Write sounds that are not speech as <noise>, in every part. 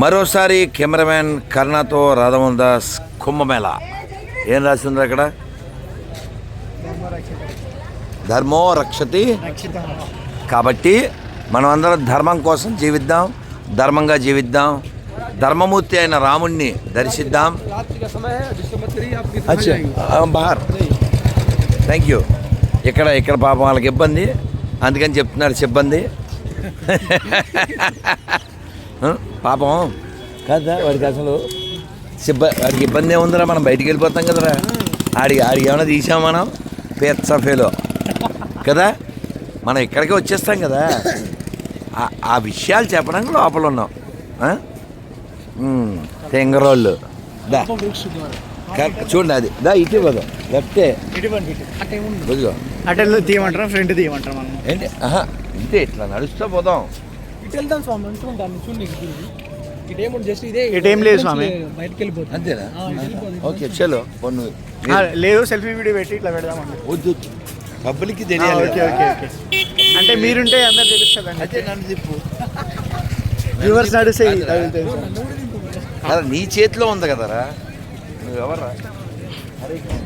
మరోసారి కెమెరామ్యాన్ కర్ణతో రాధవన్ దాస్ కుంభమేళ. ఏం రాసింది అక్కడ? ధర్మో రక్షతి. కాబట్టి మనం అందరం ధర్మం కోసం జీవిద్దాం ధర్మంగా జీవిద్దాం ధర్మమూర్తి అయిన రాముణ్ణి దర్శిద్దాం. థ్యాంక్ యూ ఇక్కడ ఇక్కడ పాపం వాళ్ళకి ఇబ్బంది. అందుకని చెప్తున్నారు సిబ్బంది. <laughs> పాపం. కాదా వాడికి అసలు సిబ్బ వాడికి ఇబ్బంది ఏముందిరా మనం బయటికి వెళ్ళిపోతాం కదరా. ఆడికి ఆడికి ఏమైనా తీసాం మనం? పేత్స ఫేలో. కదా? మనం ఇక్కడికే వచ్చేస్తాం కదా. ఆ- ఆ విషయాలు చెప్పడానికి లోపల ఉన్నాం. తెంగరోళ్ళు. దా. చూడండి అది. దా ఇటు కదా లెఫ్టే. అటు తీయమంటారా? ఫ్రంట్ తీయమంటారా మనం? ఏంటి? ఆహా ఇంతే ఇట్లా నడుస్తూ పోదాం. ఇటు వెళ్దాం స్వామి అంటూ దాన్ని చూడండి జస్ట్ ఇదే ఇటేం లేదు స్వామి. బయటకు వెళ్ళిపోతుంది అంతేనా. ఓకే చలో పొన్ను. ఆ, లేదు సెల్ఫీ వీడియో పెట్టి ఇట్లా పెడదామన్నా వద్దు పబ్లిక్కి ఆ, తెలియాలి ఓకే. Okay okay. అంటే మీరుంటే అందరు తెలుస్తుందండి అయితే నన్ను వ్యూవర్స్ నీ చేతిలో ఉంది కదరా? నువ్వు ఎవరా हाँ?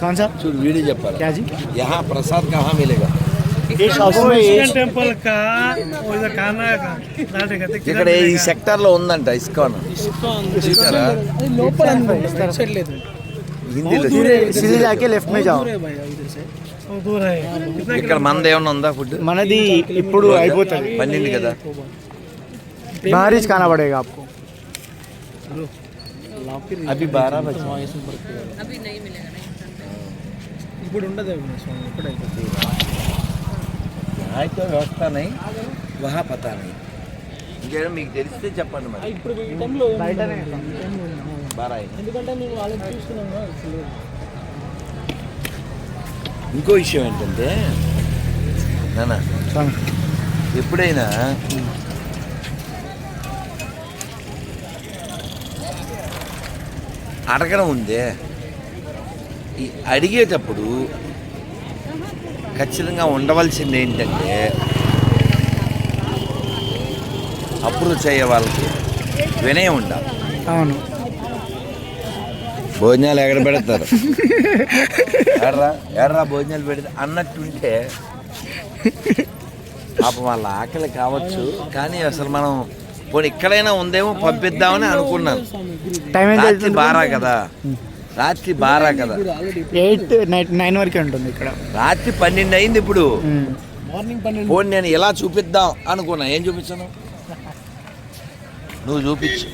कौन सा చూడు వీడియో చెప్పాలి क्या जी యహా ప్రసాద్ కహా మిలేగా ये शॉप में ये टेम्पल का वो इधर खाना का दाटे कहते ఇక్కడ ఈ సెక్టార్ లో ఉందంట ఇస్కాన్ చూసారా అది లోపల అనుకుంటా సైడ్ లేదు హిందీలో सीधे जाके लेफ्ट में जाओ दूर है भैया इधर से वो दूर है कितना ఇక్కడ మంద ఏమన్నా ఉందా ఫుడ్ మనది ఇప్పుడు అయిపోతుంది పన్నెండు కదా बाहर ही खाना पड़ेगा आपको అవి బారా బచ్చా ఇప్పుడు ఉండదు స్వామి ఎప్పుడైతే అయితే వ్యవస్థ నై వహా పతా నై ఇంకేదో మీకు తెలిస్తే చెప్పండి మరి ఇప్పుడు ఈ టైంలో బయటనే బారా ఎందుకంటే మేము వాళ్ళని చూస్తున్నాం కదా, అసలు లేదు. ఇంకో విషయం ఏంటంటే నాన్న ఎప్పుడైనా అడగడం ఉందే. ఈ అడిగేటప్పుడు ఖచ్చితంగా ఉండవలసింది ఏంటంటే అప్రోచ్ అయ్యే వాళ్ళకి వినయం ఉండాలి. అవును. భోజనాలు ఎక్కడ పెడతారు? ఎర్రా ఎర్రా భోజనాలు పెడితే అన్నట్టుంటే పాపం వాళ్ళ ఆకలి కావచ్చు కానీ అసలు మనం పోనీ ఇక్కడైనా ఉందేమో పంపిద్దామని అనుకున్నాను. టైం రాత్రి బారా కదా. రాత్రి బారా కదా. ఎయిట్ నైట్ నైన్ వరకే ఉంటుంది ఇక్కడ. రాత్రి పన్నెండు అయింది ఇప్పుడు. మార్నింగ్ పన్నెండు. పోనీ నేను ఇలా చూపిద్దాం అనుకున్నా. ఏం చూపించను? నువ్వు చూపించు.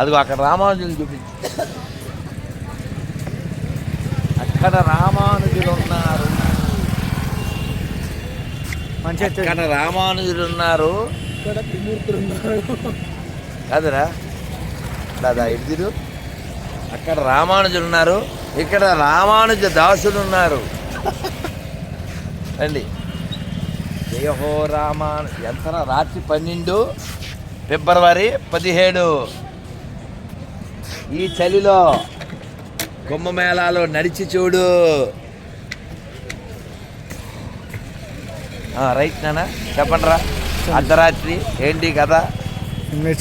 అదిగో అక్కడ రామానుజులు చూపించు. అక్కడ రామానుజులు ఉన్నారు మంచిగా అక్కడ రామానుజులు ఉన్నారు ఇక్కడ త్రిమూర్తులు ఉన్నారు. కాదురా. దాదా ఇడిదిరు అక్కడ రామానుజులు ఉన్నారు. ఇక్కడ రామానుజ దాసులు ఉన్నారు. రండి. జయహో రామాను ఎంత రాత్రి పన్నెండు ఫిబ్రవరి పదిహేడు. ఈ చలిలో కుంభమేళాలో నడిచి చూడు. రైట్ నాన్న చెప్పండి రా అర్ధరాత్రి. ఏంటి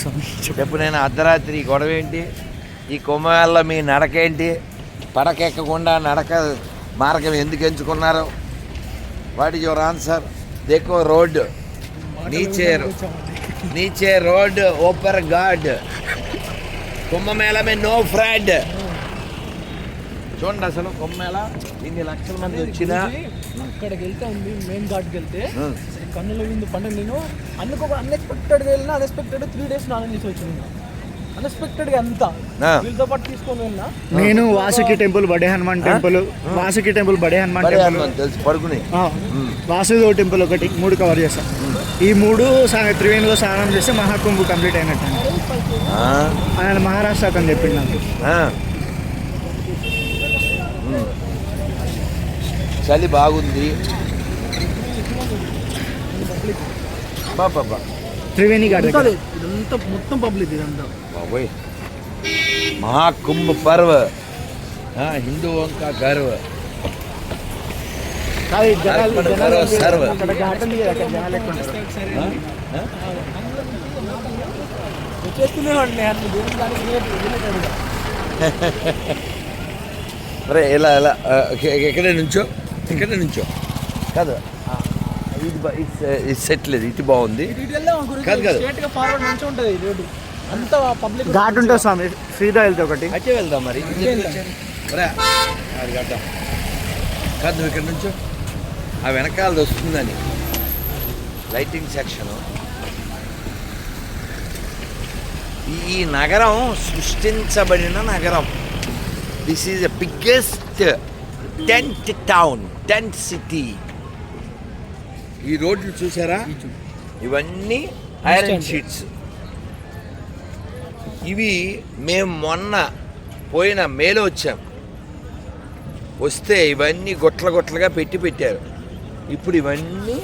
స్వామి. చెప్పు నేను అర్ధరాత్రి గొడవ ఏంటి ఈ కుంభమేళలో మీ నడక ఏంటి పడకెక్కకుండా నడక మార్గం ఎందుకు ఎంచుకున్నారు? What is your answer? దేకో road. నీచే నీచే రోడ్ ఓపర్ గాడ్. కుంభమేళ మే నో ఫ్రాడ్. చూడండి అసలు కుంభమేళ ఇన్ని లక్షల మంది వచ్చినా. అక్కడికి వెళ్తే ఉంది మెయిన్ ఘాట్కి వెళ్తే. కన్నుల విందు పండుగ నేను అనుకో అన్ఎక్స్పెక్టెడ్గా వెళ్ళినా అన్ఎక్స్పెక్టెడ్ త్రీ డేస్ స్నానం చేసి వచ్చిన అన్ఎక్స్పెక్టెడ్గా అంతా. వీళ్ళతో పాటు తీసుకొని వెళ్ళినా నేను వాసుకి టెంపుల్ బడే హనుమాన్ టెంపుల్ వాసుకి టెంపుల్ బడే హనుమాన్ టెంపుల్. వాసుదేవ్ టెంపుల్ ఒకటి మూడు కవర్ చేస్తాం. ఈ మూడు సా- త్రివేణిలో స్నానం చేస్తే మహాకుంభు కంప్లీట్ అయినట్టు ఆ, ఆయన మహారాష్ట్ర అని చెప్పింది నాకు. చలి బాగుంది. బాబా త్రివేణి ఘాట్ దగ్గర. ఇదంతా మొత్తం పబ్లిక్ ఇదంతా. బాబోయ్. మహాకుంభ పర్వ. హిందువం కా గర్వ. సర్వ. <laughs> అరే ఇలా ఇలా ఎక్కడ నుంచో? ఎక్కడ నుంచో? కాదు. ఇది బా- ఇది సె- ఇది సెట్ లేదు ఇటు బాగుంది. కాదు, కాదు. స్ట్రేట్గా ఫార్వర్డ్ నుంచి ఉంటుంది రోడ్డు. అంత పబ్లిక్ ఘాట్ ఉంటుంది స్వామి సీదా వెళ్తే ఒకటి. అట్టే వెళ్దాం మరి. అది కట్టాం కాదు నువ్వు ఇక్కడ నుంచో. ఆ వెనకాలది వస్తుందని లైటింగ్ సెక్షన్ ఈ నగరం సృష్టించబడిన నగరం. This is the biggest tent town tent city ఈ రోడ్లు చూసారా? ఇవన్నీ ఐరన్ షీట్స్ ఇవి మేము మొన్న పోయిన మేలో వచ్చాం. వస్తే ఇవన్నీ గొట్ల గొట్లగా పెట్టి పెట్టారు. ఇప్పుడు ఇవన్నీ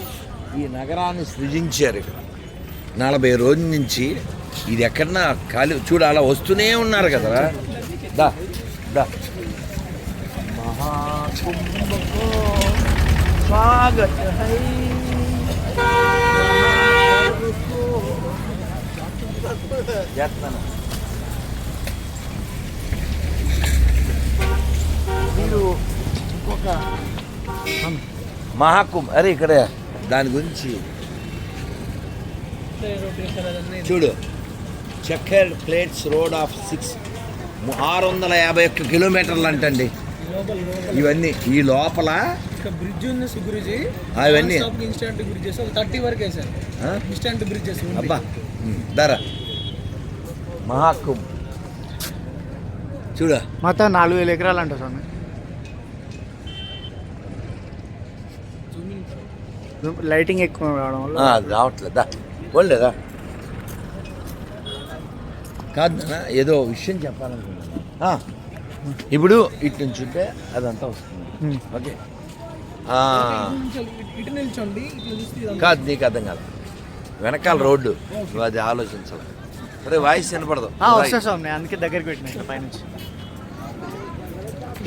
ఈ నగరాన్ని సృజించారు ఇక్కడ. నలభై రోజుల నుంచి ఇది ఎక్కడన్నా ఖాళీ చూడు అలా వస్తూనే ఉన్నారు కదరా దా దా. మహాకుంభకో స్వాగత్. చేస్తున్నాను. మీరు ఇంకొక మహాకుంభ అరే ఇక్కడ దాని గురించి చూడు. చక్కర్ ప్లేట్స్ రోడ్ ఆఫ్ సిక్స్ ఆరు వందల యాభై ఒక్క కిలోమీటర్లు అంటండి. ఇవన్నీ ఈ లోపల బ్రిడ్జ్ ఉంది గురుజీ. అవన్నీ. ఇన్స్టెంట్ బ్రిడ్జెస్ థర్టీ వరకు వేసారు? ఇన్స్టెంట్ బ్రిడ్జెస్ అబ్బా. ధర. మహాకుంభ్ చూడ. మొత్తం నాలుగు వేల ఎకరాలు అంట స్వామి. లైటింగ్ ఎక్కువ రావడం వల్ల. రావట్లేదా. పోలేదా కాదు నాన్న, ఏదో విషయం చెప్పాలనుకున్నాను ఆ, ఇప్పుడు ఇటు నుంచి ఉంటే అదంతా వస్తుంది. ఓకే. కాదు నీకు అర్థం కాదు. వెనకాల రోడ్డు. అది ఆలోచించాలి. అరే వాయిస్ వినపడదు. వస్తా స్వామి అందుకే దగ్గరికి పెట్టిన పైనుంచి.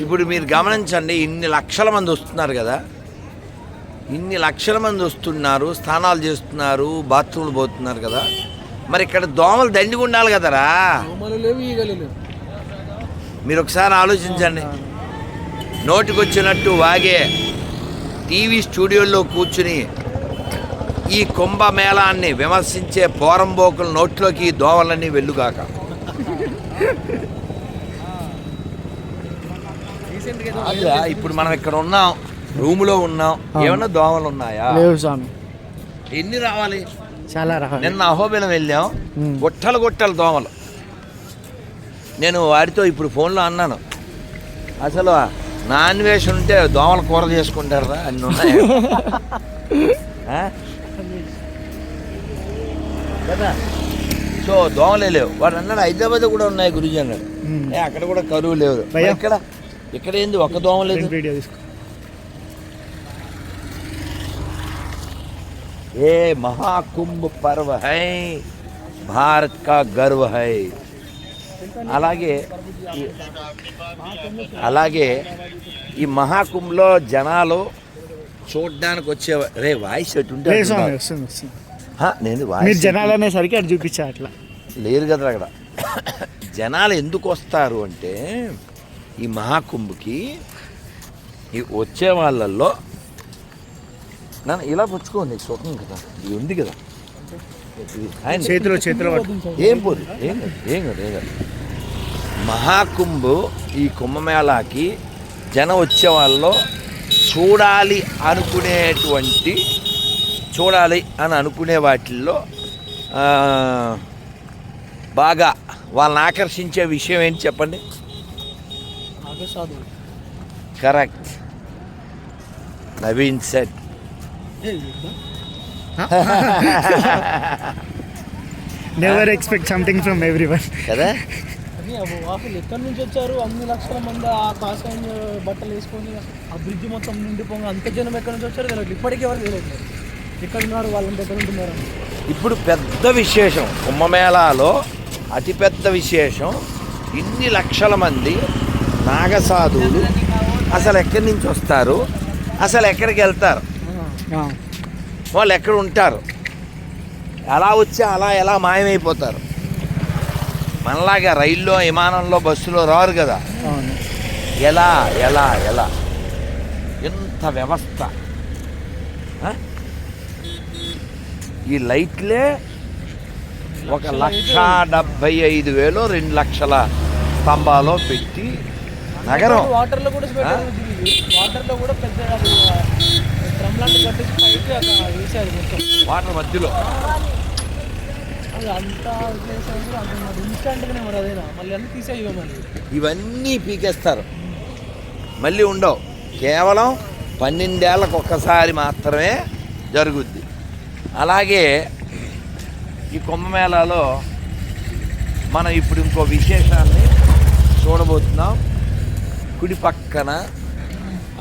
ఇప్పుడు మీరు గమనించండి ఇన్ని లక్షల మంది వస్తున్నారు కదా. ఇన్ని లక్షల మంది వస్తున్నారు స్నానాలు చేస్తున్నారు బాత్రూమ్లు పోతున్నారు కదా. మరి ఇక్కడ దోమలు దండిగా ఉండాలి కదరా. మీరు ఒకసారి ఆలోచించండి. నోటికొచ్చినట్టు వాగే టీవీ స్టూడియోల్లో కూర్చుని ఈ కుంభమేళాన్ని విమర్శించే పోరంబోకుల నోట్లోకి ఈ దోమలన్నీ వెళ్ళుగాక. ఇప్పుడు మనం ఇక్కడ ఉన్నాం రూములో ఉన్నాం. ఏమన్నా దోమలు ఉన్నాయా లేవు స్వామి. ఎన్ని రావాలి? చాలా రకాలు నిన్న అహోబిలం వెళ్ళాం. గుట్టలు గుట్టలు దోమలు నేను వాడితో ఇప్పుడు ఫోన్లో అన్నాను. అసలు నాన్ వేష్ ఉంటే దోమలు కూర చేసుకుంటారా? అన్ని ఉన్నాయి? <laughs> కదా? సో దోమ లేవు వాడు అన్నాడు హైదరాబాద్ కూడా ఉన్నాయి గురుజీ అన్నాడు. అక్కడ కూడా కరువు లేవు. ఇక్కడ ఇక్కడ ఏంది? ఒక్క దోమ లేదు. ఏ మహాకుంభ పర్వ హై భారత్ కా గర్వ హై. అలాగే అలాగే ఈ మహాకుంభలో జనాలు చూడడానికి వచ్చే రే వాయిస్ ఎటుంటే నేను మీరు జనాలు అనేసరికి అటు చూపించా అట్లా. లేరు కదా అక్కడ. జనాలు ఎందుకు వస్తారు అంటే ఈ మహాకుంభకి ఈ వచ్చే వాళ్ళల్లో నన్ను ఇలా పుచ్చుకో నీకు సుఖం కదా ఇది ఉంది కదా. ఆయన- చేతిలో చేతిలో ఏం పోదు ఏం కాదు ఏం కాదు ఏం కాదు. మహాకుంభ్ ఈ కుంభమేళాకి జనం వచ్చే వాళ్ళలో చూడాలి అనుకునేటువంటి చూడాలి అని అనుకునే వాటిల్లో బాగా వాళ్ళని ఆకర్షించే విషయం ఏంటి చెప్పండి? Correct. Naveen set? Never expect something from everyone కదా? అసలు ఎక్కడి నుంచి వచ్చారు? అన్ని లక్షల మంది ఆ కాషాయం బట్టలు వేసుకొని ఆ బ్రిడ్జ్ మొత్తం నిండిపోగా అంత జనం ఎక్కడి నుంచి వచ్చారు? తెలియదు ఇప్పటికీ ఎవరు తెలియదు ఉంటున్నారు అని. ఇప్పుడు పెద్ద విశేషం కుంభమేళాలో అతిపెద్ద విశేషం ఇన్ని లక్షల మంది నాగసాధువులు అసలు ఎక్కడి నుంచి వస్తారు? అసలు ఎక్కడికి వెళ్తారు. వాళ్ళు ఎక్కడ ఉంటారు? ఎలా వచ్చి అలా ఎలా మాయమైపోతారు? మనలాగా రైల్లో విమానంలో బస్సులో రారు కదా. ఎలా ఎలా ఎలా? ఎంత వ్యవస్థ! ఈ లైట్లే ఒక లక్ష డెబ్బై ఐదు వేలు రెండు లక్షల స్తంభాలో పెట్టి నగరం. వాటర్లో కూడా పెట్టారు వాటర్లో కూడా పెద్ద వాటర్ మధ్యలో. ఇవన్నీ పీకేస్తారు. మళ్ళీ ఉండవు. కేవలం పన్నెండేళ్ళకు ఒక్కసారి మాత్రమే జరుగుద్ది. అలాగే ఈ కుంభమేళాలో మనం ఇప్పుడు ఇంకో విశేషాన్ని చూడబోతున్నాం. కుడి పక్కన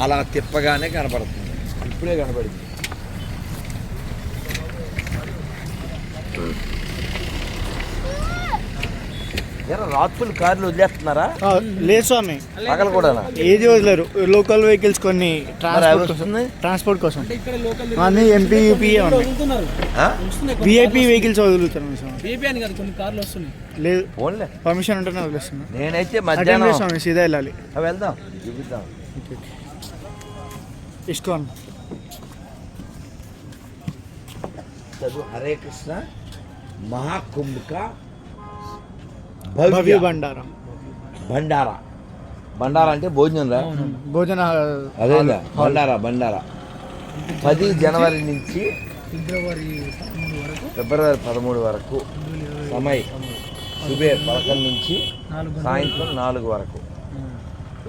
అలా తిప్పగానే కనపడుతుంది ఇప్పుడే కనపడింది రాత్రులు కార్లు వదిలేస్తున్నారా? లేదు స్వామి. పగలు కూడా ఏది వదిలేరు. లోకల్ వెహికల్స్ కొన్ని అవి ట్రాన్స్పోర్ట్ కోసం వస్తుంది? ట్రాన్స్పోర్ట్ కోసం. అంటే ఇక్కడ లోకల్ అన్ని ఎంపీ యూపీ విఐపి వెహికల్స్ వదులుతారు స్వామి. లేదు. ఓన్లే పర్మిషన్ ఉంటేనే వదిలేస్తున్నా. నేనైతే మధ్యాహ్నం స్వామి సీదా వెళ్ళాలి. ఆ, వెళ్దాం. చూపిద్దాం. ఇస్కాన్. చదువు. హరే కృష్ణ. మహాకుంభక భవ్య. బండారా. బండారా. బండారా అంటే భోజనం రా. భోజన అదేందా? బండారా బండారా. పది జనవరి నుంచి ఫిబ్రవరి పదమూడు వరకు. ఫిబ్రవరి పదమూడు వరకు సమయ్. సుబే పదకొండు నుంచి. సాయంత్రం నాలుగు వరకు.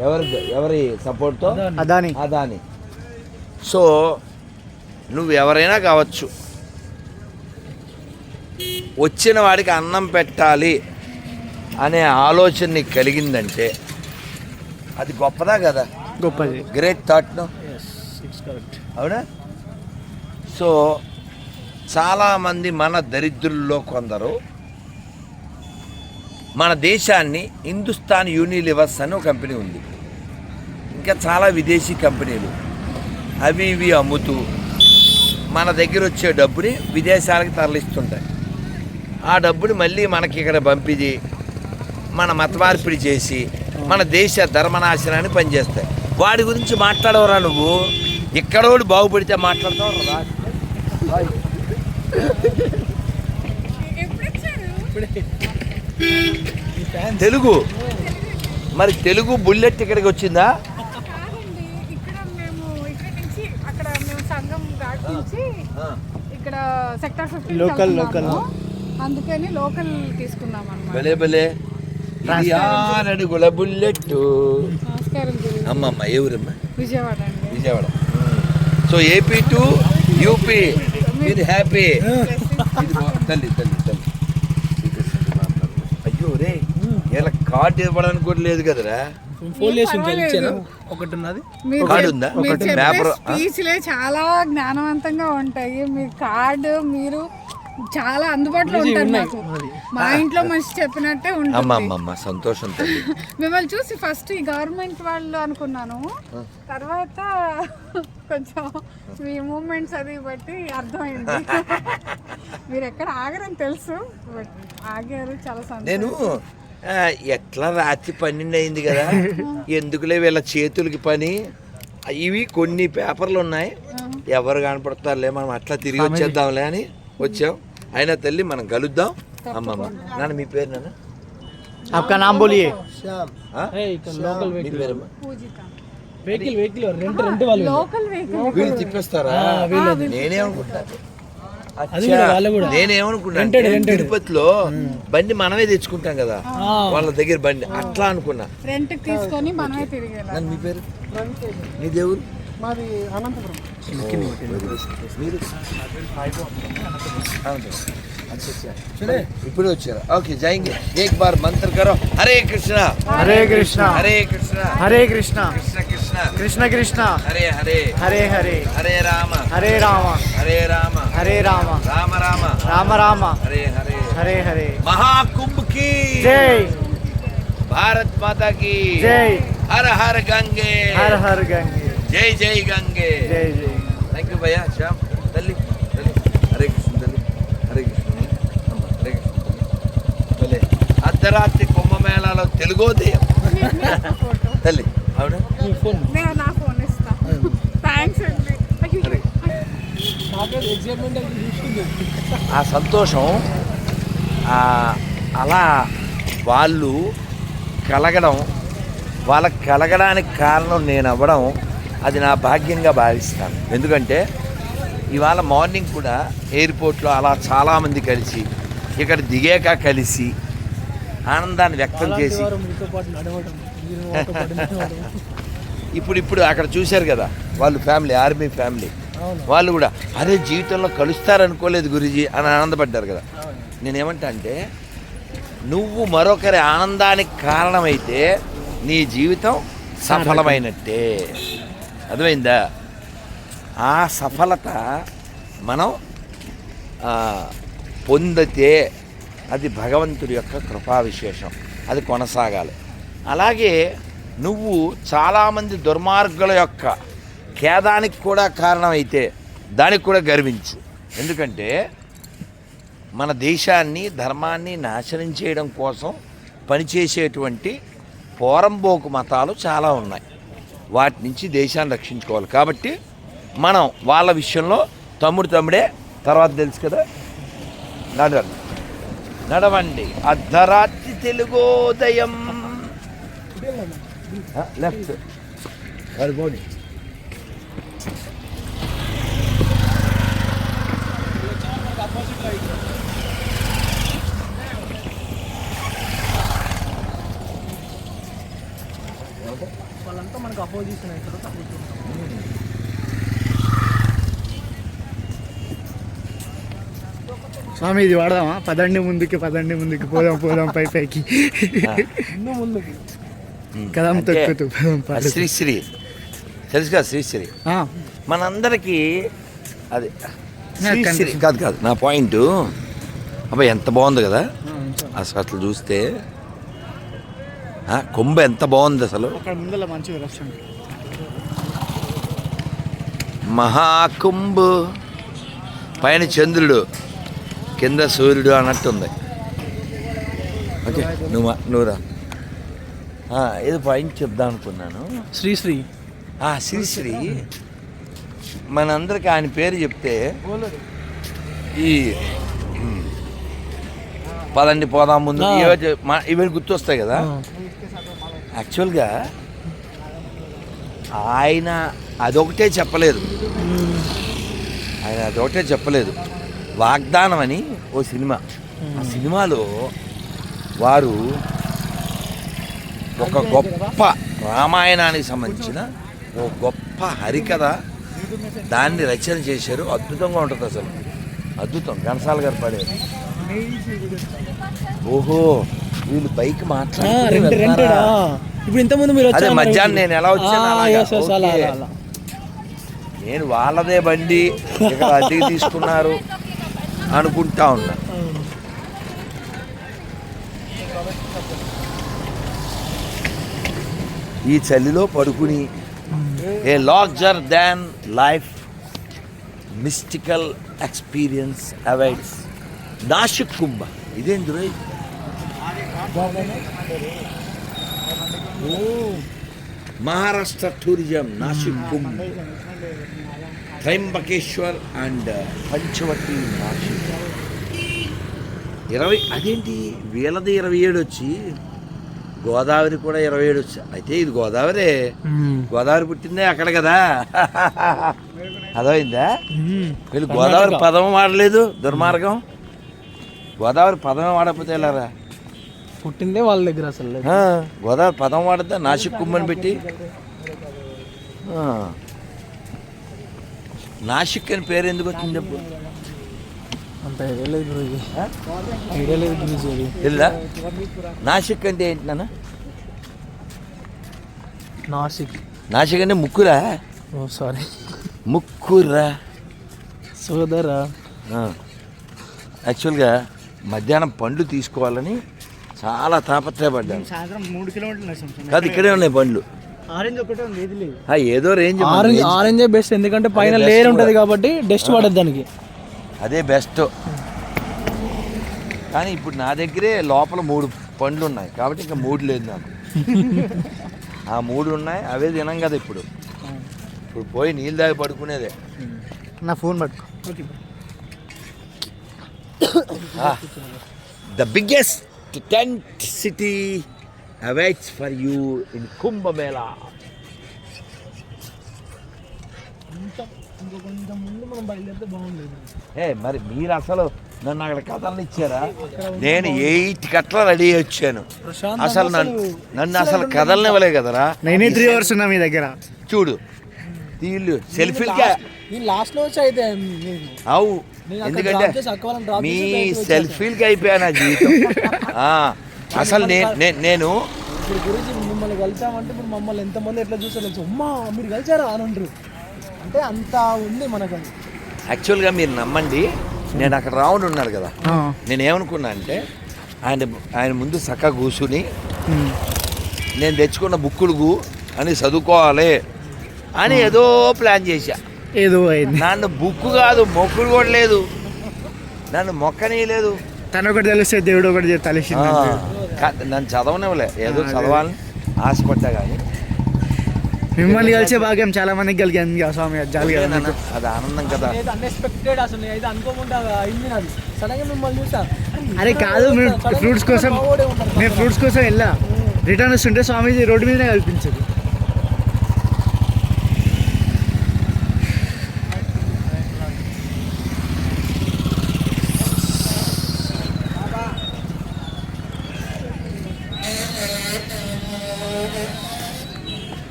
ఎవరి ఎవరి సపోర్ట్తో? అదాని. అదాని. అదాని. సో నువ్వు ఎవరైనా కావచ్చు వచ్చిన వాడికి అన్నం పెట్టాలి. అనే ఆలోచన నీకు కలిగిందంటే అది గొప్పదా కదా? గొప్పది. Great correct. అవునా? సో చాలామంది మన దరిద్రుల్లో కొందరు మన దేశాన్ని హిందుస్థాన్ యూనిలివర్స్ అని ఒక కంపెనీ ఉంది. ఇంకా చాలా విదేశీ కంపెనీలు. అవి ఇవి అమ్ముతూ మన దగ్గర వచ్చే డబ్బుని విదేశాలకు తరలిస్తుంటాయి. ఆ డబ్బుని మళ్ళీ మనకి ఇక్కడ పంపిది మన మత మార్పిడి చేసి మన దేశ ధర్మనాశనాన్ని పనిచేస్తాయి. వాడి గురించి మాట్లాడవరా నువ్వు? ఇక్కడోడు బాగుపడితే మాట్లాడతావు తెలుగు. మరి తెలుగు బుల్లెట్ ఇక్కడికి వచ్చిందా? ఇక్కడ మేము ఇక్కడ నుంచి అక్కడ మేము సంఘం ఘాట్ నుంచి ఇక్కడ సెక్టర్ Local, local. అందుకని లోకల్ తీసుకున్నాం అన్నమాట భలే భలే. ఆరడుగుల బుల్లెట్ అమ్మమ్మ ఏ ఊరమ్మా? Vijayawada Vijayawada. So AP to UP. మీరు హ్యాపీ. తల్లి తల్లి తల్లి. అయ్యో రే ఇలా కార్డు ఇవ్వడానికి కూడా లేదు కదరా? ఒకటి చాలా జ్ఞానవంతంగా ఉంటాయి. మీ కార్డు మీరు చాలా అందుబాటులో ఉంటారు నాకు మా ఇంట్లో మనిషి చెప్పినట్టే ఉంటుంది. అమ్మ అమ్మ సంతోషం మిమ్మల్ని చూసి ఫస్ట్ ఈ గవర్నమెంట్ వాళ్ళు అనుకున్నాను. తర్వాత కొంచెం మీ మూమెంట్స్ అది బట్టి అర్థమైంది. మీరు ఎక్కడ ఆగరని తెలుసు బట్ ఆగారు చాలా నేను సంతోషం ఆ, ఎట్లా రాత్రి పన్నెండు అయింది కదా? <laughs> ఎందుకులే వీళ్ళ చేతులకి పని? ఇవి కొన్ని పేపర్లు ఉన్నాయి. ఎవరు కనపడతారులే మనం అట్లా తిరిగి వచ్చేద్దాంలే అని. వచ్చాం అయినా తల్లి మనం కలుద్దాం అమ్మమ్మ నాన్న మీ పేరు నాన్న आपका नाम बोलिए ఆ? ఏయ్, ఇక్కడ లోకల్ మీ వెహికల్ పేరమ్మా Poojitha vehicle vehicle rent rent వాళ్ళు లోకల్ వెహికల్ వీళ్ళు తిప్పేస్తారా నేనేమనుకుంటా అది కూడా వాళ్ళు కూడా. నేనేమనుకున్నా Rented, అంటే rented. తిరుపతిలో బండి మనమే తెచ్చుకుంటాం కదా ఆ. వాళ్ళ దగ్గర బండి అట్లా అనుకున్నా రెంట్ తీసుకొని మనమే తిరిగేలా నన్ను మీ పేరు మీ దేవుడు इपड़े वो ओके जाएँगे एक बार मंत्र करो हरे कृष्णा हरे कृष्णा हरे कृष्णा हरे कृष्णा कृष्ण कृष्ण कृष्ण कृष्ण हरे हरे हरे हरे हरे राम हरे राम हरे राम हरे राम राम राम राम राम हरे हरे हरे हरे महाकुंभ की जय भारत माता की जय हर हर गंगे हर हर गंगे జై జై గంగే. జై జై థ్యాంక్ యూ భయ్యా. శ్యామ్ తల్లి తల్లి. హరే కృష్ణ తల్లి. హరే కృష్ణ హరే కృష్ణ తల్లి. అర్ధరాత్రి కుంభమేళాలో తెలుగోదయం తల్లి అవునా నీ ఫోన్. నేను నా ఫోన్ ఇస్తా. థ్యాంక్స్ అండి. ఆ సంతోషం అలా వాళ్ళు కలగడం వాళ్ళకి కలగడానికి కారణం నేను అవ్వడం అది నా భాగ్యంగా భావిస్తాను. ఎందుకంటే ఇవాళ మార్నింగ్ కూడా ఎయిర్పోర్ట్లో అలా చాలామంది కలిసి ఇక్కడ దిగాక కలిసి ఆనందాన్ని వ్యక్తం చేసి <laughs> ఇప్పుడు ఇప్పుడు అక్కడ చూశారు కదా వాళ్ళు ఫ్యామిలీ ఆర్మీ ఫ్యామిలీ. వాళ్ళు కూడా అదే జీవితంలో కలుస్తారనుకోలేదు గురుజీ అని ఆనందపడ్డారు కదా. నేనేమంటా అంటే నువ్వు మరొకరి ఆనందానికి కారణమైతే నీ జీవితం సఫలమైనట్టే. అర్థమైందా? ఆ సఫలత మనం పొందితే అది భగవంతుడి యొక్క కృపా విశేషం. అది కొనసాగాలి. అలాగే నువ్వు చాలామంది దుర్మార్గుల యొక్క ఖేదానికి కూడా కారణమైతే దానికి కూడా గర్వించు. ఎందుకంటే మన దేశాన్ని ధర్మాన్ని నాశనం చేయడం కోసం పనిచేసేటువంటి పోరంబోకు మతాలు చాలా ఉన్నాయి. వాటి నుంచి దేశాన్ని రక్షించుకోవాలి. కాబట్టి మనం వాళ్ళ విషయంలో తమ్ముడు తమ్ముడే తర్వాత తెలుసు కదా? నడవండి. నడవండి. అర్ధరాత్రి తెలుగోదయం. లెఫ్ట్. పోండి స్వామి ఇది వాడదామా? పదండి ముందుకి పదండి ముందుకి పోదాం పోదాం పై పైకి. ముందుకి. కదం తొక్కుతూ. శ్రీశ్రీ. తెలుసు కదా శ్రీశ్రీ? ఆ, మనందరికీ అది శ్రీశ్రీ. కాదు కాదు నా పాయింట్. అబ్బాయి ఎంత బాగుంది కదా. అసలు అట్లా చూస్తే ఆ, కొంబ ఎంత బాగుంది అసలు. ముందర మంచిగా మహాకుంభ్. పైన చంద్రుడు కింద సూర్యుడు అన్నట్టుంది. ఓకే నువ్వు నువ్వురా ఏదో పాయింట్ చెప్దాం అనుకున్నాను. శ్రీశ్రీ ఆ శ్రీశ్రీ మనందరికి ఆయన పేరు చెప్తే ఈ పదండి పోదాం ముందు. ఆ. ఇవే చె- మా- ఇవి గుర్తొస్తాయి కదా. యాక్చువల్గా ఆయన అదొకటే చెప్పలేదు. ఆయన అదొకటే చెప్పలేదు. వాగ్దానం అని ఓ సినిమా. ఆ సినిమాలో వారు ఒక గొప్ప రామాయణానికి సంబంధించిన ఓ గొప్ప హరికథ దాన్ని రచన చేశారు. అద్భుతంగా ఉంటుంది అసలు. అద్భుతం. ఘనసాల గారు పాడారు ఓహో వీళ్ళు బైక్ మాట్లాడుతున్నారు ఇప్పుడు ఇంతకుముందు మీరు అదే మధ్యాహ్నం నేను ఎలా వచ్చాను. అలా. అలా నేను వాళ్ళదే బండి ఇక్కడ అద్దెకి తీసుకున్నారు అనుకుంటా ఉన్నా. ఈ చలిలో పడుకుని a larger than life mystical experience awaits Nashik Kumbh. ఇదేం దురై మహారాష్ట్ర టూరిజం నాసిక్ కుంభ త్రయంబకేశ్వర్ అండ్ పంచవటి నాసిక్ ఇరవై అదేంటి? వీళ్ళది ఇరవై ఏడు వచ్చి గోదావరి కూడా ఇరవై ఏడు వచ్చి అయితే ఇది గోదావరి. గోదావరి పుట్టిందే అక్కడ కదా. అదైందా వీళ్ళు గోదావరి పదం వాడలేదు దుర్మార్గం. గోదావరి పదమే వాడకపోతే ఎలారా? పుట్టిందే వాళ్ళ దగ్గర అసలు. గోదావరి పదం వాడద్దా నాసిక్ కుమ్మని పెట్టి. నాసిక్ అని పేరు ఎందుకు వచ్చింది చెప్పు. అంత ఐడియా లేదు గురూజీ ఐడియా లేదు గురూజీ అది తెలుదా? నాసిక్ అంటే ఏంటి నాన్న? నాసిక్. నాసిక్ అంటే ముక్కురా? ఓ సారీ. ముక్కురా. సోదరా. యాక్చువల్గా మధ్యాహ్నం పండ్లు తీసుకోవాలని చాలా తాపత్రయపడ్డాను. సాయంత్రం మూడు కిలోమీటర్లు. కాదు ఇక్కడే ఉన్నాయి పండ్లు ఆరెంజ్ ఒకటే ఉంది ఏది లేదు. ఆ, ఏదో రేంజ్ ఆరెంజ్. ఆరెంజే బెస్ట్ ఎందుకంటే పైన లేయర్. ఉంటుంది కాబట్టి డస్ట్ పడదు దానికి. అదే బెస్ట్ కానీ ఇప్పుడు నా దగ్గరే లోపల మూడు పండ్లు ఉన్నాయి. కాబట్టి ఇంకా మూడు లేదు నాకు. ఆ మూడు ఉన్నాయి అవే తినం కదా ఇప్పుడు. ఇప్పుడు పోయి నీళ్ళు దాగి పడుకునేదే. నా ఫోన్ పట్టుకో. Okay the biggest tent city awaits for you in Kumbh Mela ఏ మరి మీరు అసలు నన్ను అక్కడ కథలు ఇచ్చారా? నేను ఎయిట్ కట్ల రెడీ అయ్యి వచ్చాను అసలు నన్ను అసలు నన్ను అసలు కథలనివ్వలే కదరా? నేనే త్రీ అవర్స్ ఉన్నా మీ దగ్గర. చూడు వీళ్ళు సెల్ఫీలకే నేను లాస్ట్లో వచ్చి అయితే అవు. ఎందుకంటే మీ. సెల్ఫీలకి అయిపోయా నా జీవితం. ఆ, అసలు నేను ఇప్పుడు గురించి మిమ్మల్ని కలిసామంటే ఇప్పుడు మమ్మల్ని ఎంతమంది ఎట్లా చూసారు తెలుసు? అమ్మా మీరు కలిసారా? అని అంటారు. అంటే అంత ఉంది మనకు యాక్చువల్గా మీరు నమ్మండి. నేను అక్కడ రావుండ్ ఉన్నాడు కదా. నేను ఏమనుకున్నా అంటే ఆయన ఆయన ముందు చక్కగా కూర్చుని నేను తెచ్చుకున్న బుక్కులు అని చదువుకోవాలి అని ఏదో ప్లాన్ చేశా. ఏదో అయింది నన్ను బుక్ కాదు మొక్కుడు కూడా లేదు నన్ను మొక్కనీ లేదు తను ఒకటి తెలిస్తే దేవుడు ఒకటి తెలిసి నన్ను చదవనివ్వలే ఏదో చదవాలని ఆశపడ్డా కానీ మిమ్మల్ని కలిసే భాగ్యం చాలా మందికి కలిగింది కదా స్వామి జాలి అది ఆనందం కదా అన్ఎక్స్పెక్టెడ్ అసలు అనుకోకుండా అయింది నాది సడన్గా మిమ్మల్ని చూసా అరే కాదు మీరు ఫ్రూట్స్ కోసం నేను ఫ్రూట్స్ కోసం వెళ్ళా రిటర్న్ వస్తుంటే స్వామీజీ రోడ్డు మీదనే కల్పించదు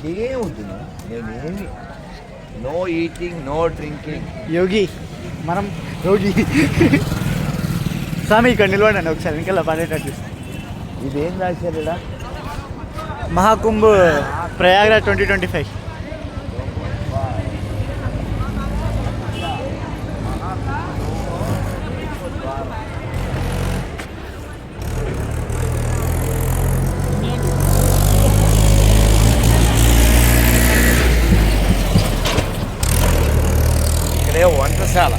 ఏ, నాకేం వద్దు నేనేమి? No eating no drinking yogi మనం యోగి స్వామి ఇక్కడ నిలబడండి ఒకసారి ఇంకా పడేటట్టు. ఇదేం రాశారుడా Mahakumbh Prayagraj twenty twenty five ఇక్కడే వంటశాల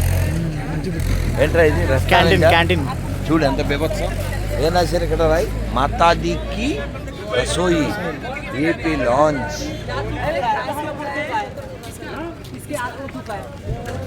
ఏంట్రా ఇది క్యాంటీన్ restaurant ఆ? క్యాంటీన్ చూడు ఎంత బీభత్సం ఏం రాశారు ఇక్కడ రాయ్ మాతాజీకి రసోయి ఏపీ లాంచ్